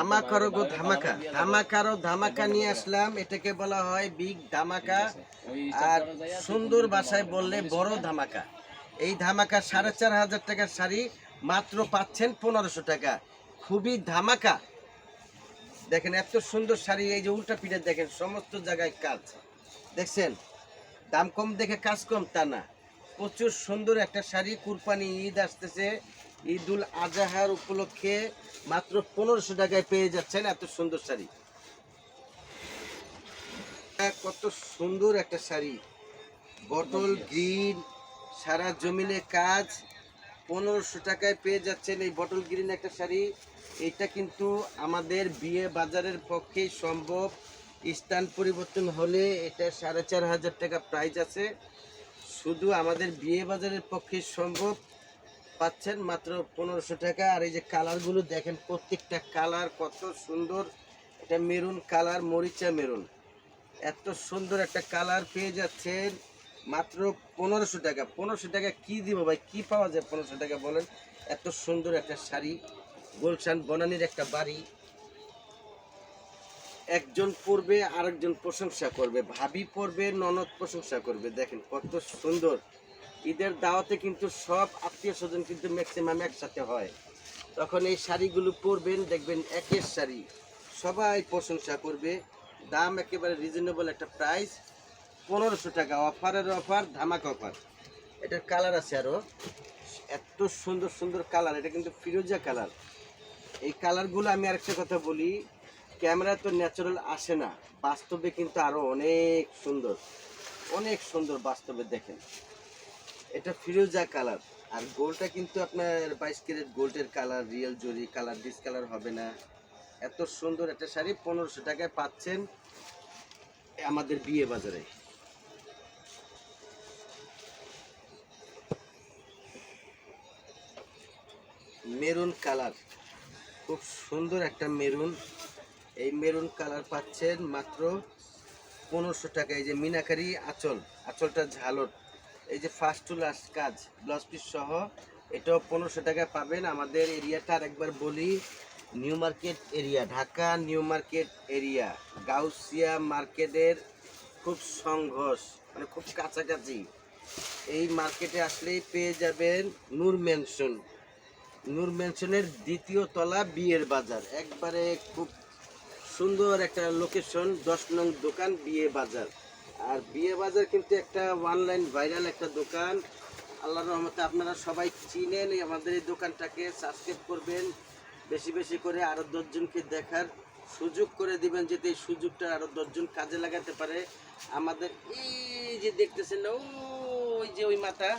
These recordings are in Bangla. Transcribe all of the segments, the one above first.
ধামাকারো গো ধামাকা। ধামাকারো ধামাকা নিয়ে আসলাম, এটাকে বলা হয় বিগ ধামাকা। আর সুন্দর ভাষায় বললে বড় ধামাকা। এই ধামাকা সাড়ে চার হাজার টাকার শাড়ি, মাত্র পাচ্ছেন পনেরোশো টাকা। খুবই ধামাকা। দেখেন, এত সুন্দর শাড়ি, এই যে উল্টা পিঠে দেখেন, সমস্ত জায়গায় কাজ। দেখছেন? দাম কম দেখে কাজ কম তা না। প্রচুর সুন্দর একটা শাড়ি, কুরবানি ঈদ আসতেছে। ঈদুল আজহার উপলক্ষে মাত্র পনেরোশো টাকায় পেয়ে যাচ্ছেন এত সুন্দর শাড়ি। কত সুন্দর একটা শাড়ি। বটল, গ্রিন, সারা জমিনে কাজ। পনেরোশো টাকায় পেয়ে যাচ্ছেন এই বটল, গ্রিন একটা শাড়ি। এটা কিন্তু আমাদের বিয়ে বাজারের পক্ষেই সম্ভব। স্থান পরিবর্তন হলে এটা সাড়ে চার হাজার টাকা প্রাইস আছে। শুধু আমাদের বিয়ে বাজারের পক্ষে সম্ভব। পাচ্ছেন মাত্র পনেরোশো টাকা। আর এই যে কালারগুলো দেখেন, প্রত্যেকটা কালার কত সুন্দর। এটা মেরুন কালার, মরিচা মেরুন। এত সুন্দর একটা কালার পেয়ে যাচ্ছেন মাত্র পনেরোশো টাকা। পনেরোশো টাকা কি দিব ভাই? কি পাওয়া যায় পনেরোশো টাকা বলেন? এত সুন্দর একটা শাড়ি, গুলশান বনানির একটা বাড়ি। একজন পড়বে আরেকজন প্রশংসা করবে। ভাবি পড়বে ননদ প্রশংসা করবে। দেখেন কত সুন্দর। ঈদের দাওয়াতে কিন্তু সব আত্মীয় স্বজন কিন্তু ম্যাক্সিমাম একসাথে হয়। তখন এই শাড়িগুলো পরবেন, দেখবেন একের শাড়ি। সবাই প্রশংসা করবে। দাম একেবারে রিজনেবল একটা প্রাইস পনেরোশো টাকা, অফারের অফার, ধামাক অফার। এটার কালার আছে আরও এত সুন্দর সুন্দর কালার এটা কিন্তু ফিরোজা কালার এই কালারগুলো আমি আরেকটা কথা বলি ক্যামেরা তো ন্যাচারাল আসে না। বাস্তবে কিন্তু আরও অনেক সুন্দর। অনেক সুন্দর বাস্তবে দেখেন। এটা ফিরোজা কালার। আর গোলটা কিন্তু আপনার বাইশ ক্যারেট গোল্ডের colour, real zari colour discolour হবে না। এত সুন্দর একটা শাড়ি, পনেরোশো টাকায় পাচ্ছেন আমাদের বিয়ে বাজারে। মেরুন কালার, খুব সুন্দর একটা মেরুন। এই মেরুন কালার পাচ্ছেন মাত্র পনেরোশো টাকা এই যে মিনাকারি আঁচল, আঁচলটা ঝালট। এই যে ফার্স্ট টু লাস্ট কাজ ব্লাউজ পিস সহ, এটাও পনেরোশো টাকায় পাবেন। আমাদের এরিয়াটা আরেকবার বলি, new market area, Dhaka new market area, Gausia মার্কেটের খুব সংঘর্ষ মানে খুব কাছাকাছি। এই মার্কেটে আসলেই পেয়ে যাবেন নূর ম্যানশন নূর ম্যানশনের দ্বিতীয় তলা বিয়ের বাজার। একবারে খুব সুন্দর একটা লোকেশন দশ নং দোকান, বিয়ে বাজার। আর বিয়ে বাজার কিন্তু একটা অনলাইন ভাইরাল একটা দোকান। আল্লাহর রহমতে আপনারা সবাই চিনেন আমাদের এই দোকানটাকে সাবস্ক্রাইব করবেন, বেশি বেশি করে আরও দশজনকে দেখার সুযোগ করে দিবেন, যাতে এই সুযোগটা আরও দশজন কাজে লাগাতে পারে। আমাদের এই যে দেখতেছেন না ওই যে ওই মাথা,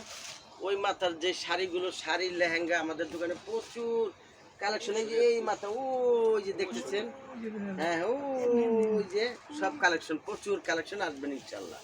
ওই মাথার যে শাড়িগুলো শাড়ি লেহেঙ্গা আমাদের দোকানে প্রচুর। কালেকশন, এই যে এই মাথা, ওই যে দেখতেছেন? হ্যাঁ ওই যে সব কালেকশন, প্রচুর কালেকশন আসবেন ইনশাল্লাহ।